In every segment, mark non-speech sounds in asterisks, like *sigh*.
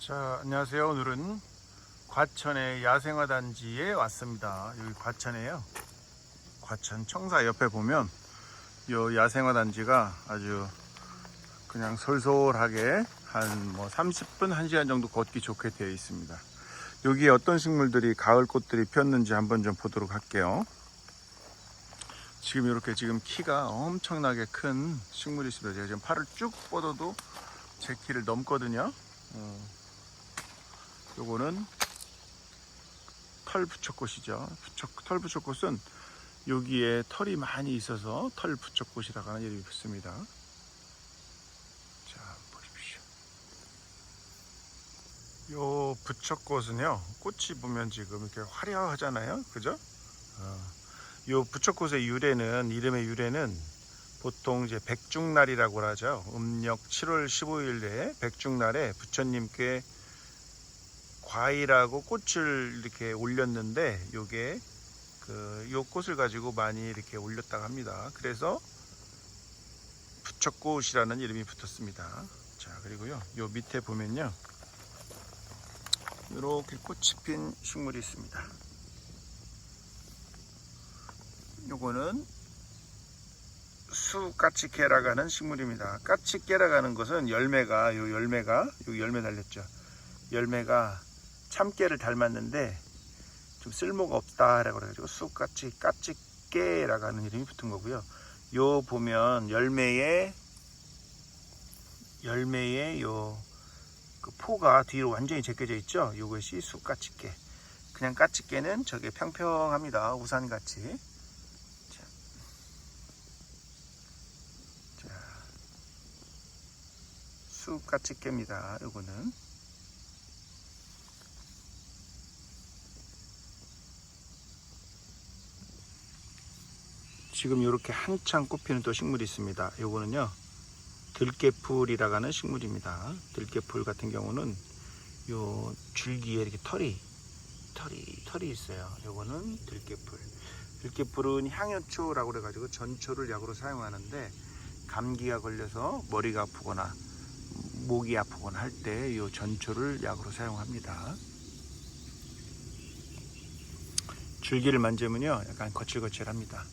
자, 안녕하세요. 오늘은 과천의 야생화 단지에 왔습니다. 여기 과천에요. 과천 청사 옆에 보면 이 야생화 단지가 아주 그냥 솔솔하게 한 뭐 30분, 1시간 정도 걷기 좋게 되어 있습니다. 여기에 어떤 식물들이 가을 꽃들이 폈는지 한번 좀 보도록 할게요. 지금 이렇게 지금 키가 엄청나게 큰 식물이 있습니다. 제가 지금 팔을 쭉 뻗어도 제 키를 넘거든요. 어, 요거는 털부처꽃이죠. 부처- 털부처꽃은 여기에 털이 많이 있어서 털부처꽃이라고 하는 이름이 붙습니다. 자, 보십시오. 요 부처꽃은요, 꽃이 보면 지금 이렇게 화려하잖아요. 그죠? 어, 요 부처꽃의 유래는, 이름의 유래는 보통 이제 백중날이라고 하죠. 음력 7월 15일에 백중날에 부처님께 과일하고 꽃을 이렇게 올렸는데 요게 그요 꽃을 가지고 많이 이렇게 올렸다고 합니다. 그래서 부처꽃이라는 이름이 붙었습니다. 자 그리고요 요 밑에 보면요 이렇게 꽃이 핀 식물이 있습니다. 요거는 수까치깨라고 하는 식물입니다. 까치깨라고 하는 것은 열매가 요 열매가 요 열매 달렸죠. 열매가 참깨를 닮았는데 좀 쓸모가 없다라고 그래가지고 수까치 까치깨라고 하는 이름이 붙은 거고요. 요 보면 열매에 열매에 요 그 포가 뒤로 완전히 제껴져 있죠. 요것이 수까치깨. 그냥 까치깨는 저게 평평합니다. 우산같이. 수까치깨입니다. 요거는. 지금 이렇게 한창 꽃피는 또 식물이 있습니다. 요거는요. 들깨풀이라고 하는 식물입니다. 들깨풀 같은 경우는 요 줄기에 이렇게 털이 털이 털이 있어요. 요거는 들깨풀. 들깨풀은 향효초라고 그래 가지고 전초를 약으로 사용하는데 감기가 걸려서 머리가 아프거나 목이 아프거나 할 때 요 전초를 약으로 사용합니다. 줄기를 만지면요, 약간 거칠거칠합니다.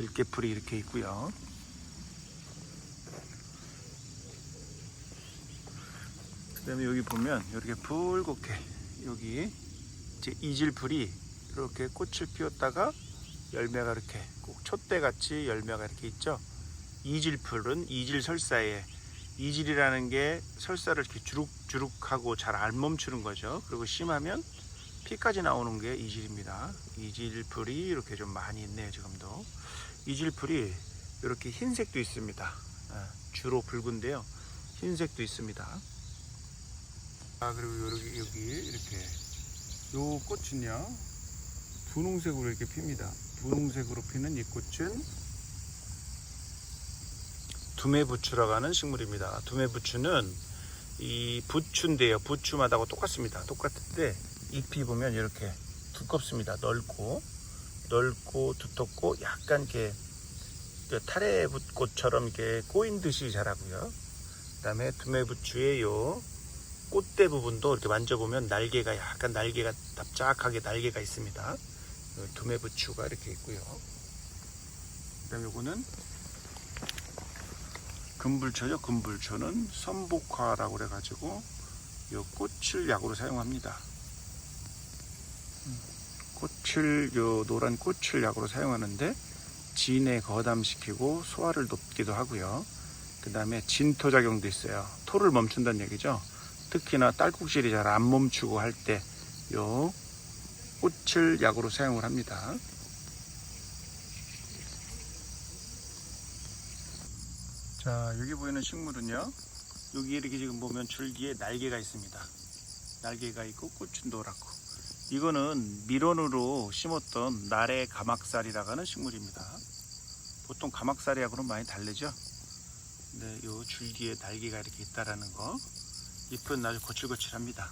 들깨풀이 이렇게 있고요. 그 다음에 여기 보면 이렇게 붉게 여기 이제 이질풀이 이렇게 꽃을 피웠다가 열매가 이렇게 꼭 촛대 같이 열매가 이렇게 있죠. 이질풀은 이질설사에 이질이라는 게 설사를 이렇게 주룩주룩하고 잘 안 멈추는 거죠. 그리고 심하면 피까지 나오는 게 이질입니다. 이질풀이 이렇게 좀 많이 있네요. 지금도 이질풀이 이렇게 흰색도 있습니다. 아, 주로 붉은데요. 흰색도 있습니다. 아 그리고 여기 여기 이렇게 요 꽃은요 분홍색으로 이렇게 핍니다. 분홍색으로 피는 이 꽃은 두메부추라고 하는 식물입니다. 두메부추는 이 부추인데요. 부추마다하고 똑같습니다. 똑같은데 잎이 보면 이렇게 두껍습니다. 넓고 넓고 두텁고 약간 이렇게 그 타레붓꽃처럼 이렇게 꼬인 듯이 자라고요. 그 다음에 두메부추의 요 꽃대 부분도 이렇게 만져보면 날개가 약간 날개가 납작하게 날개가 있습니다. 두메부추가 이렇게 있고요. 그다음 요거는 금불초죠. 금불초는 선복화라고 그래가지고 요 꽃을 약으로 사용합니다. 음, 꽃을 요 노란 꽃을 약으로 사용하는데 진에 거담시키고 소화를 돕기도 하고요. 그 다음에 진토 작용도 있어요. 토를 멈춘다는 얘기죠. 특히나 딸꾹질이 잘 안 멈추고 할 때 요 꽃을 약으로 사용을 합니다. 자 여기 보이는 식물은요 여기 이렇게 지금 보면 줄기에 날개가 있습니다 날개가 있고 꽃은 노랗고 이거는 밀원으로 심었던 나래 가막살이라고 하는 식물입니다 보통 가막살이하고는 많이 다르죠 근데 요 줄기에 날개가 이렇게 있다라는 거 잎은 아주 거칠거칠합니다.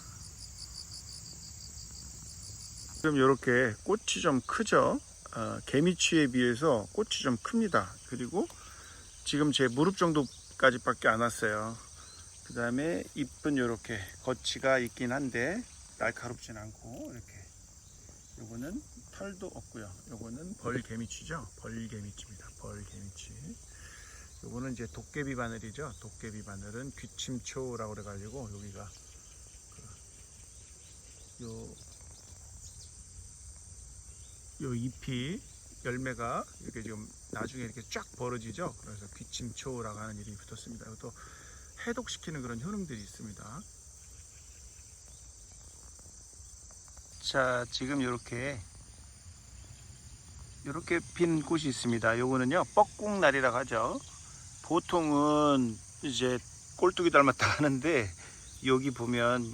그럼 이렇게 꽃이 좀 크죠? 어, 개미치에 비해서 꽃이 좀 큽니다. 그리고 지금 제 무릎 정도까지밖에 안 왔어요. 그 다음에 잎은 이렇게 거치가 있긴 한데 날카롭진 않고 이렇게. 요거는 털도 없고요. 요거는 벌개미치죠? 벌개미치입니다. 벌개미치. 요거는 이제 도깨비 바늘이죠? 도깨비 바늘은 귀침초라고 그래가지고 여기가 그 요, 요 잎이 열매가 이렇게 지금 나중에 이렇게 쫙 벌어지죠? 그래서 귀침초라고 하는 이름이 붙었습니다. 또 해독시키는 그런 효능들이 있습니다. 자, 지금 이렇게 이렇게 핀 꽃이 있습니다. 요거는요, 뻐꾹날이라고 하죠. 보통은 이제 꼴뚜기 닮았다 *laughs* 하는데 여기 보면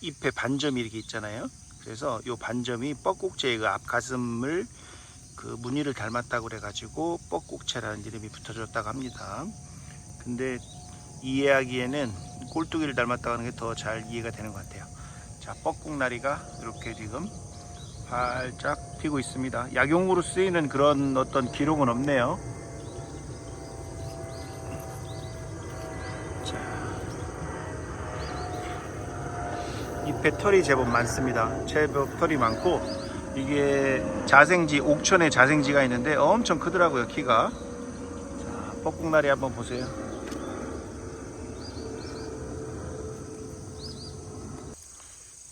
잎에 반점이 이렇게 있잖아요. 그래서 요 반점이 뻐꾹제의 그 앞가슴을 그 무늬를 닮았다고 그래가지고 뻐꾹채라는 이름이 붙어졌다고 합니다. 근데 이해하기에는 꼴뚜기를 닮았다고 하는 게 더 잘 이해가 되는 것 같아요. 자, 뻐꾹나리가 이렇게 지금 활짝 피고 있습니다. 약용으로 쓰이는 그런 어떤 기록은 없네요. 자, 잎에 털이 제법 많습니다. 제법 털이 많고 이게 자생지 옥천에 자생지가 있는데 엄청 크더라고요 키가. 자, 뻐꾹나리 한번 보세요.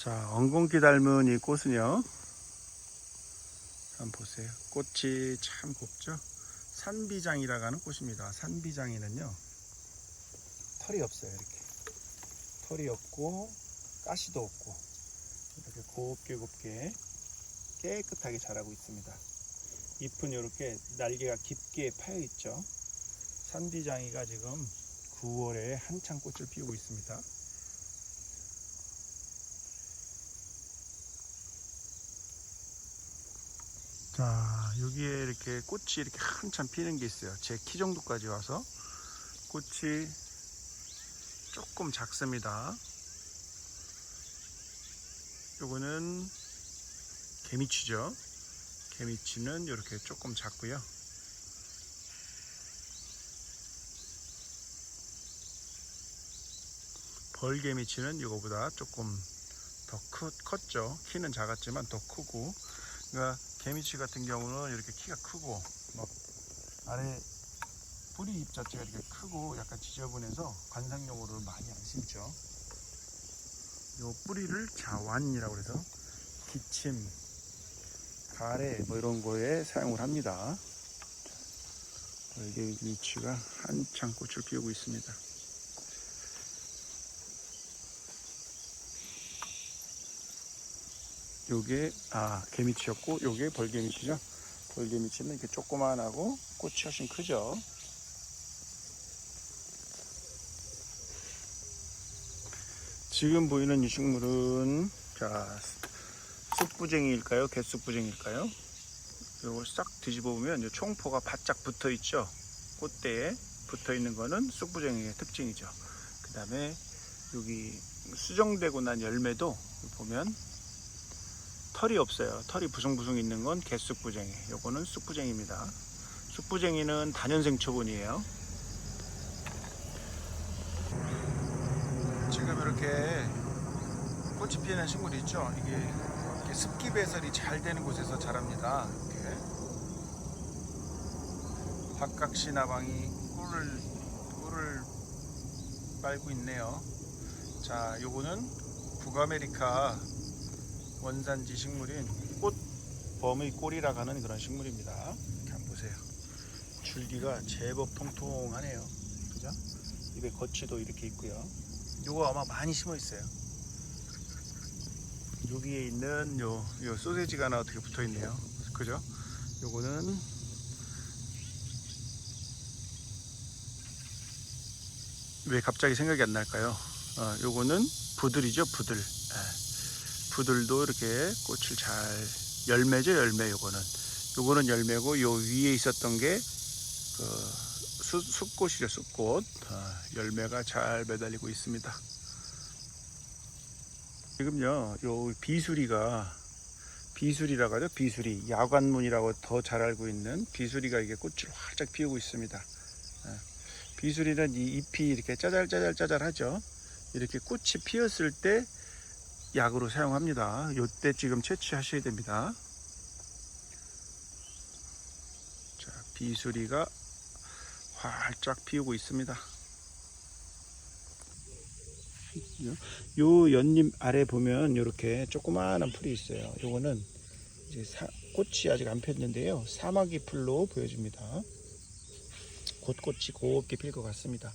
자, 엉겅퀴 닮은 이 꽃은요. 한번 보세요. 꽃이 참 곱죠? 산비장이라고 하는 꽃입니다. 산비장에는요. 털이 없어요. 이렇게. 털이 없고, 가시도 없고, 이렇게 곱게 곱게 깨끗하게 자라고 있습니다. 잎은 이렇게 날개가 깊게 파여 있죠. 산비장이가 지금 9월에 한창 꽃을 피우고 있습니다. 자, 여기에 이렇게 꽃이 이렇게 한참 피는 게 있어요. 제 키 정도까지 와서 꽃이 조금 작습니다. 요거는 개미치죠. 개미치는 이렇게 조금 작고요. 벌개미치는 이거보다 조금 더 크, 컸죠. 키는 작았지만 더 크고 그러니까 개미치 같은 경우는 이렇게 키가 크고 막 아래 뿌리 잎 자체가 이렇게 크고 약간 지저분해서 관상용으로 많이 안 심죠. 요 뿌리를 자완이라고 해서 기침, 가래 뭐 이런 거에 사용을 합니다. 이게 위치가 한창 꽃을 피우고 있습니다. 요게 아 개미치였고 요게 벌개미치죠? 벌개미치는 이렇게 조그만하고 꽃이 훨씬 크죠? 지금 보이는 이 식물은 자 쑥부쟁이일까요? 개쑥부쟁이일까요? 요걸 싹 뒤집어 보면 요 총포가 바짝 붙어 있죠? 꽃대에 붙어 있는 거는 쑥부쟁이의 특징이죠. 그 다음에 여기 수정되고 난 열매도 보면 털이 없어요. 털이 부숭부숭 있는 건 개쑥부쟁이. 요거는 쑥부쟁이입니다. 쑥부쟁이는 단연생 초본이에요. 지금 이렇게 꽃이 피는 식물이 있죠. 이게 이렇게 습기 배설이 잘 되는 곳에서 자랍니다. 이렇게 박각시나방이 꿀을 꿀을 빨고 있네요. 자, 요거는 북아메리카 원산지 식물인 꽃범의 꼴이라고 하는 그런 식물입니다. 이렇게 한번 보세요. 줄기가 제법 통통하네요. 그죠? 입에 거치도 이렇게 있고요. 요거 아마 많이 심어 있어요. 여기에 있는 요, 요 소세지가 하나 어떻게 붙어 있네요. 그죠? 요거는 왜 갑자기 생각이 안 날까요? 어, 요거는 부들이죠, 부들. 예. 부들도 이렇게 꽃을 잘 열매죠 열매 요거는. 요거는 열매고 요 위에 있었던 게그 숲꽃이죠 숲꽃. 어, 열매가 잘 매달리고 있습니다. 지금요 요 비수리가 비수리라고 하죠? 비수리. 야관문이라고 더 잘 알고 있는 비수리가 이게 꽃을 활짝 피우고 있습니다. 어, 비수리는 이 잎이 이렇게 짜잘짜잘짜잘하죠? 이렇게 꽃이 피었을 때 약으로 사용합니다. 요때 지금 채취하셔야 됩니다. 자, 비수리가 활짝 피우고 있습니다. 요 연잎 아래 보면 이렇게 조그마한 풀이 있어요. 요거는 이제 사- 꽃이 아직 안 폈는데요. 사마귀 풀로 보여줍니다. 곧 꽃이 곱게 필 것 같습니다.